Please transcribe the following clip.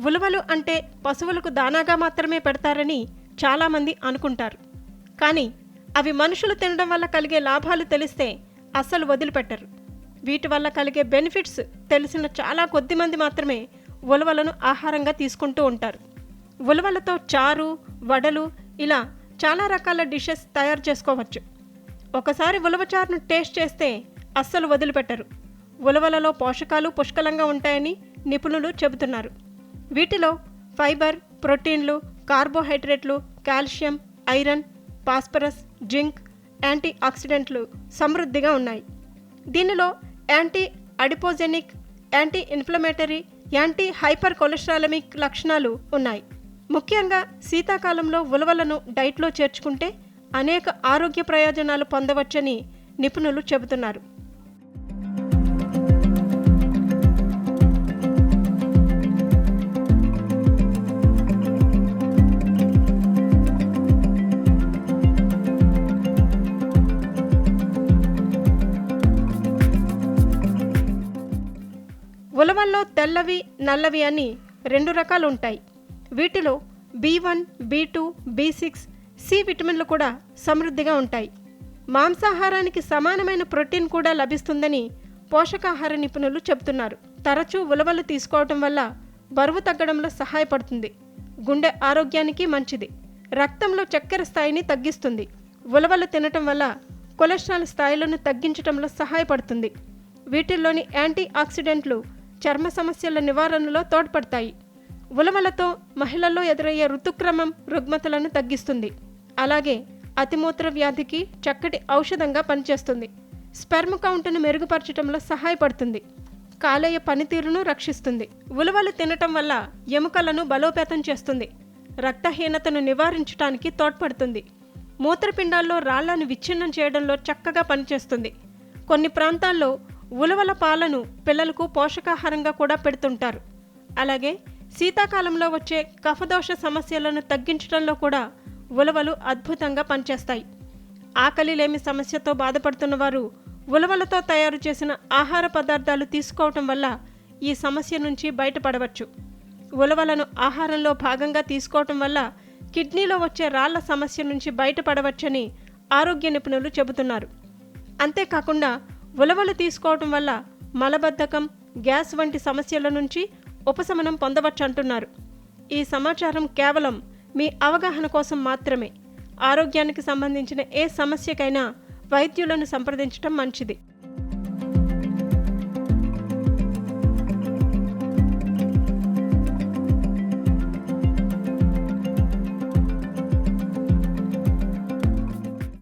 ఉలవలు అంటే పశువులకు దానాగా మాత్రమే పెడతారని చాలామంది అనుకుంటారు. కానీ అవి మనుషులు తినడం వల్ల కలిగే లాభాలు తెలిస్తే అస్సలు వదిలిపెట్టరు. వీటి వల్ల కలిగే బెనిఫిట్స్ తెలిసిన చాలా కొద్ది మంది మాత్రమే ఉలవలను ఆహారంగా తీసుకుంటూ ఉంటారు. ఉలవలతో చారు వడలు ఇలా చాలా రకాల డిషెస్ తయారు చేసుకోవచ్చు. ఒకసారి ఉలవచారును టేస్ట్ చేస్తే అస్సలు వదిలిపెట్టరు. ఉలవలలో పోషకాలు పుష్కలంగా ఉంటాయని నిపుణులు చెబుతున్నారు. వీటిలో ఫైబర్ ప్రోటీన్లు కార్బోహైడ్రేట్లు calcium iron phosphorus zinc anti ఆక్సిడెంట్లు సమృద్ధిగా ఉన్నాయి. దీనిలో anti adipogenic anti inflammatory anti hyper cholesterolemic లక్షణాలు ఉన్నాయి. ముఖ్యంగా శీతాకాలంలో ఉలవలను డైట్లో చేర్చుకుంటే అనేక ఆరోగ్య ప్రయోజనాలు పొందవచ్చని నిపుణులు చెబుతున్నారు. ఉలవల్లో తెల్లవి నల్లవి అని రెండు రకాలు ఉంటాయి వీటిలో B one B two B six C విటమిన్లు కూడా సమృద్ధిగా ఉంటాయి. మాంసాహారానికి సమానమైన ప్రోటీన్ కూడా లభిస్తుందని పోషకాహార నిపుణులు చెబుతున్నారు. తరచూ ఉలవలు తీసుకోవటం వల్ల బరువు తగ్గడంలో సహాయపడుతుంది. గుండె ఆరోగ్యానికి మంచిది. రక్తంలో చక్కెర స్థాయిని తగ్గిస్తుంది. ఉలవలు తినటం వల్ల కొలెస్ట్రాల్ స్థాయిలను తగ్గించడంలో సహాయపడుతుంది. వీటిల్లోని యాంటీ ఆక్సిడెంట్లు చర్మ సమస్యల నివారణలో తోడ్పడతాయి. ఉలవలతో మహిళల్లో ఎదురయ్యే ఋతుక్రమం రుగ్మతలను తగ్గిస్తుంది. అలాగే అతిమూత్ర వ్యాధికి చక్కటి ఔషధంగా పనిచేస్తుంది. స్పెర్మ్ కౌంటును మెరుగుపరచడంలో సహాయపడుతుంది. కాలేయ పనితీరును రక్షిస్తుంది. ఉలవలు తినటం వల్ల ఎముకలను బలోపేతం చేస్తుంది. రక్తహీనతను నివారించడానికి తోడ్పడుతుంది. మూత్రపిండాల్లో రాళ్ళను విచ్ఛిన్నం చేయడంలో చక్కగా పనిచేస్తుంది. కొన్ని ప్రాంతాల్లో ఉలవల పాలను పిల్లలకు పోషకాహారంగా కూడా పెడుతుంటారు. అలాగే శీతాకాలంలో వచ్చే కఫదోష సమస్యలను తగ్గించడంలో కూడా ఉలవలు అద్భుతంగా పనిచేస్తాయి. ఆకలి లేమి సమస్యతో బాధపడుతున్న వారు ఉలవలతో తయారు చేసిన ఆహార పదార్థాలు తీసుకోవటం వల్ల ఈ సమస్య నుంచి బయటపడవచ్చు. ఉలవలను ఆహారంలో భాగంగా తీసుకోవటం వల్ల కిడ్నీలో వచ్చే రాళ్ళ సమస్య నుంచి బయటపడవచ్చని ఆరోగ్య నిపుణులు చెబుతున్నారు. అంతేకాకుండా ఉలవలు తీసుకోవటం వల్ల మలబద్ధకం గ్యాస్ వంటి సమస్యల నుంచి ఉపశమనం పొందవచ్చు అంటున్నారు ఈ సమాచారం కేవలం మీ అవగాహన కోసం మాత్రమే. ఆరోగ్యానికి సంబంధించిన ఏ సమస్యకైనా వైద్యులను సంప్రదించడం మంచిది.